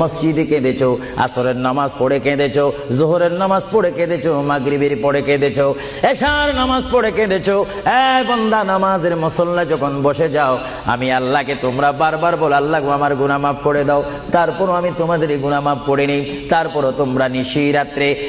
মসজিদে কেঁদেছো, আসরের নামাজ পড়ে কেঁদেছো নামাজ পড়ে পড়ে কেঁদেছো নামাজ পড়ে কেঁদেছো নামাজের মুসল্লা যখন বসে যাও, আমি আল্লাহকে তোমরা বারবার বল, আল্লাহ আমার গুনাহ মাফ করে দাও। তারপরও আমি তোমাদের এই গুনাহ মাফ করে নেই তারপরও তোমরা নিশি রাত্রে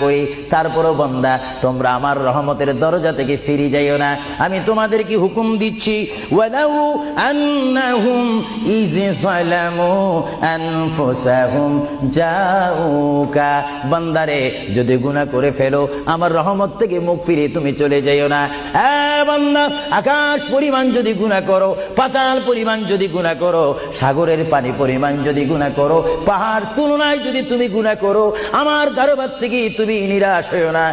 করি তারপরও বন্দা, তোমরা আমার রহমতের দরজা থেকে ফিরে যাইও না। আমি তোমাদেরকে হুকুম দিচ্ছি? বান্দারে, যদি গুনাহ করে ফেলো, আমার রহমত থেকে মুখ ফিরে তুমি চলে যাইও না। বান্দা, আকাশ পরিমাণ যদি গুনাহ করো, পাতাল পরিমাণ যদি গুনাহ করো, সাগরের পানি পরিমাণ যদি গুনাহ করো, পাহাড় তুলনায় যদি তুমি গুনাহ করো, আমার দরবার থেকে তুমি নিরাশ হইও না।